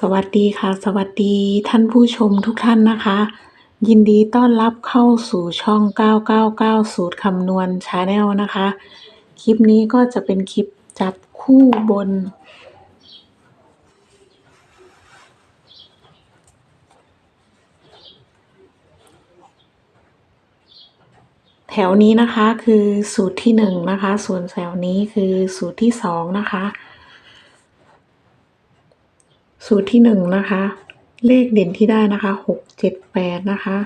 สวัสดีค่ะ สวัสดีท่านผู้ชมทุกท่านนะคะ ยินดีต้อนรับเข้าสู่ช่อง 999 สูตรคำนวณชาแนลนะคะ คลิปนี้ก็จะเป็นคลิปจับคู่บน แถวนี้นะคะคือสูตรที่หนึ่งนะคะ ส่วนแถวนี้คือสูตรที่สองนะคะ สูตรที่หนึ่งนะคะ เลขเด่นที่ได้นะคะหกเจ็ดแปดนะคะ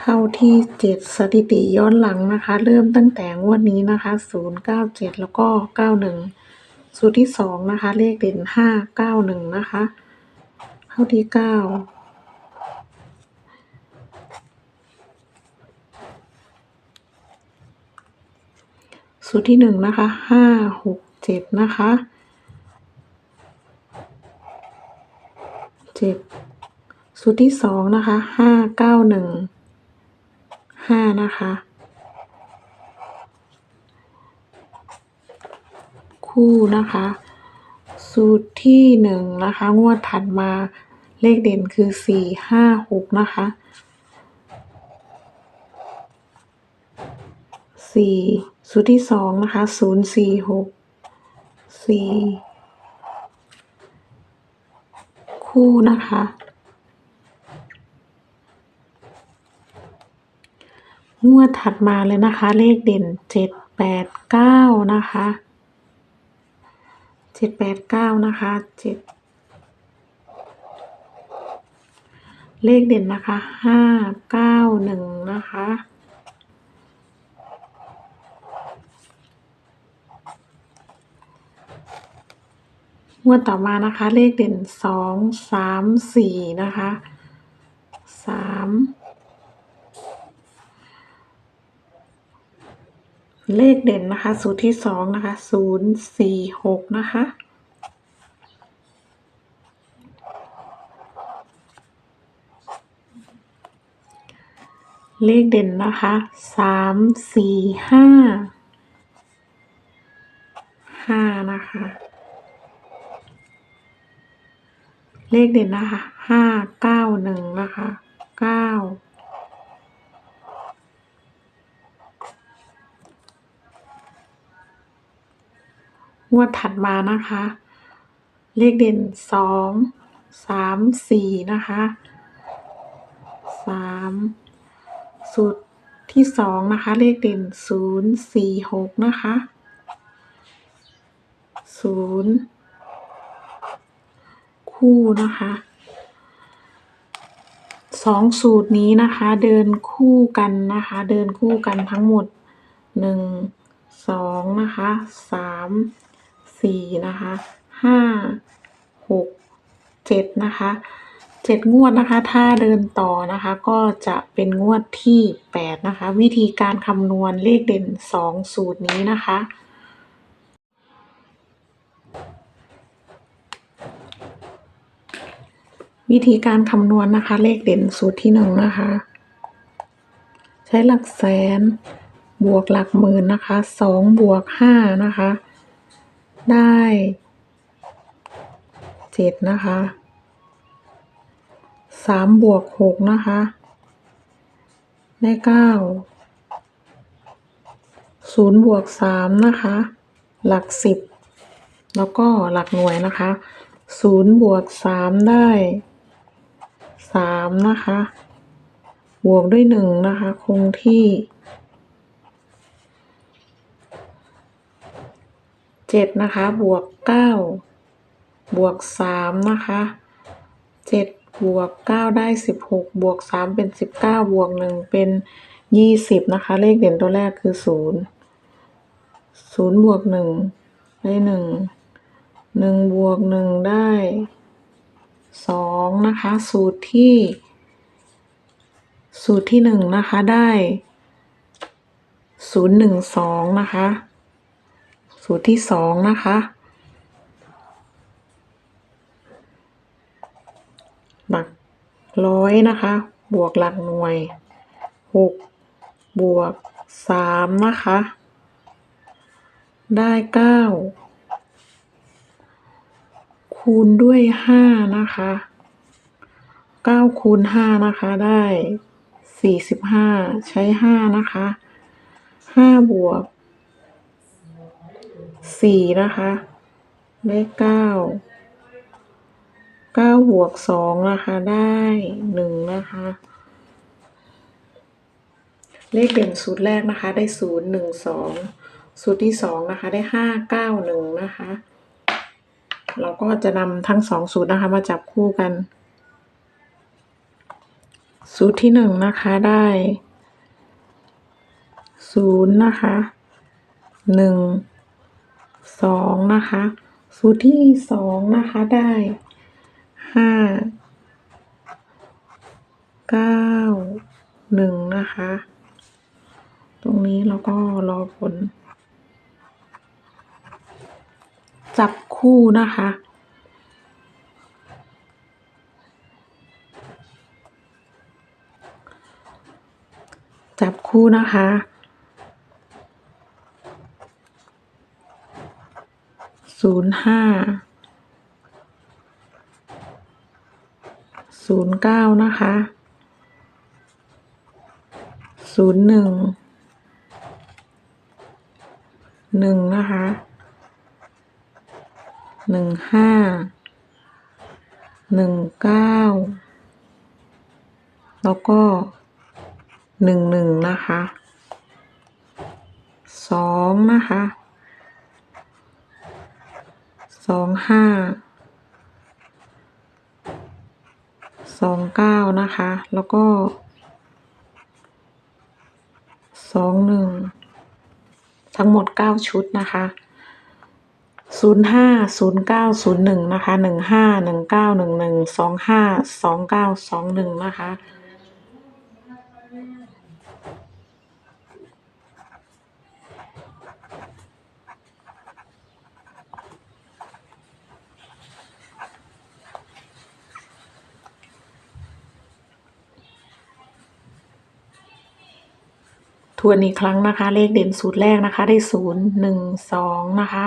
เข้าที่เจ็ดสถิติย้อนหลังนะคะ เริ่มตั้งแต่งวดนี้นะคะศูนย์เก้าเจ็ดแล้วก็เก้าหนึ่งสูตรที่สองนะคะ เลขเด่นห้าเก้าหนึ่งนะคะ เข้าที่เก้าสูตรที่หนึ่งนะคะห้าหกเจ็ดนะคะ เจ็ดสูตรที่สองนะคะห้าเก้าหนึ่งห้านะคะ คู่นะคะ สูตรที่หนึ่งนะคะ งวดถัดมาเลขเด่นคือสี่ห้าหกนะคะสี่สูตรที่สองนะคะศูนย์สี่หกสี่ คู่นะคะ งวดถัดมาเลยนะคะ เลขเด่นเจ็ดแปดเก้านะคะเจ็ดแปดเก้านะคะเจ็ดเลขเด่นนะคะห้าเก้าหนึ่งนะคะ งวดต่อมานะคะ เลขเด่นสองสามสี่นะคะสามเลขเด่นนะคะสูตรที่สองนะคะศูนย์สี่หกนะคะเลขเด่นนะคะสามสี่ห้าห้านะคะ เลขเด่นนะคะห้าเก้าหนึ่งนะคะเก้างวดถัดมานะคะ เลขเด่นสองสามสี่นะคะสามสูตรที่สองนะคะ เลขเด่นศูนย์สี่หกนะคะศูนย์ คู่นะคะสองสูตรนี้นะคะ เดินคู่กันนะคะ เดินคู่กันทั้งหมดหนึ่งสองนะคะสามสี่นะคะห้าหกเจ็ดนะคะเจ็ดงวดนะคะ ถ้าเดินต่อนะคะก็จะเป็นงวดที่แปดนะคะ วิธีการคำนวณเลขเด่นสองสูตรนี้นะคะ วิธีการคำนวณนะคะ เลขเด่นสูตรที่หนึ่งนะคะ ใช้หลักแสน บวกหลักหมื่นนะคะสองบวกห้านะคะ ได้เจ็ดนะคะสามบวกหกนะคะ ได้เก้าศูนย์บวกสามนะคะ หลักสิบแล้วก็หลักหน่วยนะคะศูนย์บวกสามได้ สามนะคะ บวกด้วยหนึ่งนะคะ คงที่เจ็ดนะคะ บวกเก้าบวกสามนะคะเจ็ดบวกเก้าได้สิบหกบวกสามเป็นสิบเก้าบวกหนึ่งเป็นยี่สิบนะคะ เลขเด่นตัวแรกคือศูนย์ศูนย์บวกหนึ่งได้หนึ่งหนึ่งบวกหนึ่งได้ สองนะคะ สูตรที่ สูตรที่หนึ่งนะคะ ได้ศูนย์หนึ่งสองนะคะ สูตรที่สองนะคะ หลักร้อยนะคะ บวกหลักหน่วยหกบวกสามนะคะ ได้เก้า คูณด้วยห้านะคะเก้าคูณห้านะคะได้สี่สิบห้าใช้ห้านะคะห้าบวกสี่นะคะได้เก้าเก้าบวกสองนะคะได้หนึ่งนะคะเลขเด่นสูตรแรกนะคะได้ศูนย์หนึ่งสองสูตรที่สองนะคะได้ห้าเก้าหนึ่งนะคะ เราก็จะนำทั้งสองสูตรนะคะมาจับคู่กัน สูตรที่หนึ่งนะคะได้ศูนย์นะคะหนึ่งสองนะคะ สูตรที่สองนะคะได้ห้าเก้าหนึ่งนะคะ ตรงนี้เราก็รอผล จับ คู่นะคะ จับคู่นะคะศูนย์ห้าศูนย์เก้านะคะศูนย์หนึ่งหนึ่งนะคะ หนึ่งห้าหนึ่งเก้าแล้วก็หนึ่งหนึ่งนะคะสองนะคะสองห้าสองเก้านะคะ แล้วก็สองหนึ่งทั้งหมดเก้าชุดนะคะ ศูนย์ห้าศูนย์เก้าศูนย์หนึ่งนะคะหนึ่งห้าหนึ่งเก้าหนึ่งหนึ่งสองห้าสองเก้าสองหนึ่งนะคะทวนอีกครั้งนะคะ เลขเด่นสูตรแรกนะคะ ได้ศูนย์หนึ่งสองนะคะ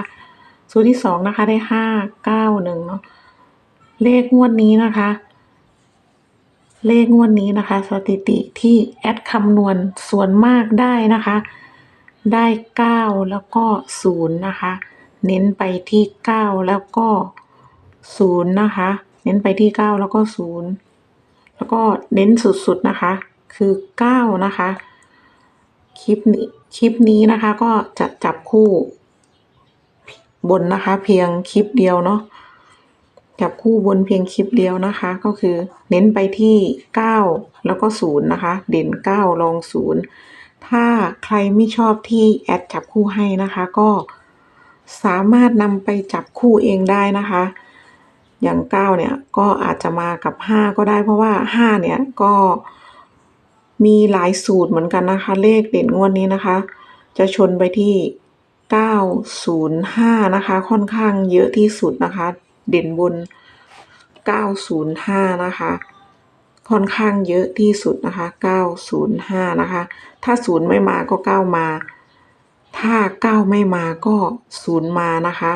สูตรที่สองนะคะได้ห้าเก้าหนึ่งเนาะเลขงวดนี้นะคะ เลขงวดนี้นะคะ สถิติที่แอดคำนวณส่วนมากได้นะคะ ได้เก้าแล้วก็ศูนย์นะคะ เน้นไปที่เก้าแล้วก็ศูนย์นะคะ เน้นไปที่เก้าแล้วก็ศูนย์แล้วก็เน้นสุดๆนะคะ คือเก้านะคะ คลิปนี้คลิปนี้นะคะก็จะจับคู่ บนนะคะ เพียงคลิปเดียวเนาะจับคู่บนเพียงคลิปเดียวนะคะ ก็คือเน้นไปที่เก้าแล้วก็ศูนย์นะคะ เด่นเก้ารองศูนย์ถ้าใครไม่ชอบที่แอดจับคู่ให้นะคะ ก็สามารถนำไปจับคู่เองได้นะคะ อย่างเก้าเนี่ย ก็อาจจะมากับห้าก็ได้เพราะว่าห้าเนี่ย ก็มีหลายสูตรเหมือนกันนะคะ เลขเด่นงวดนี้นะคะ จะชนไปที่ 905 นะคะ ค่อนข้างเยอะที่สุดนะคะ เด่นบน 905 นะคะ ค่อนข้างเยอะที่สุดนะคะ 905 นะคะ ถ้า0ไม่มาก็ 9 มา ถ้า 9 ไม่มาก็0มานะคะ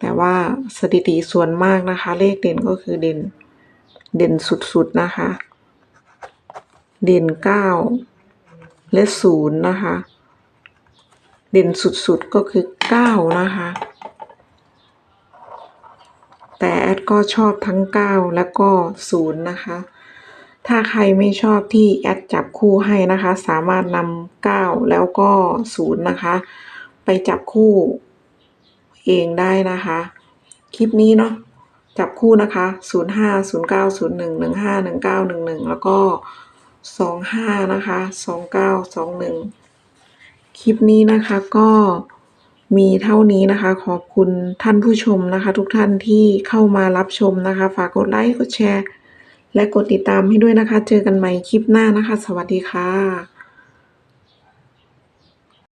แต่ว่าสถิติส่วนมากนะคะ เลขเด่นก็คือเด่น เด่นสุดๆนะคะ เด่นเก้าและศูนย์นะคะ ด่นสุดๆก็คือเก้านะคะ แต่แอดก็ชอบทั้งเก้าแล้วก็ศูนะคะ ถ้าใครไม่ชอบที่แอดจับคู่ให้นะคะ สามารถนำเก้าแล้วก็ศูนย์นะคะ ไปจับคู่เองได้นะคะ คลิปนี้เนาะจับคู่นะคะ 0 5 0 9 0 1 1 5 1 9 1 1 แล้วก็ 2 5 นะคะ 2 9 2 1 คลิปนี้นะคะก็มีเท่านี้นะคะ ขอบคุณท่านผู้ชมนะคะ ทุกท่านที่เข้ามารับชมนะคะ ฝากกดไลค์กดแชร์ และกดติดตามให้ด้วยนะคะ เจอกันใหม่คลิปหน้านะคะ สวัสดีค่ะ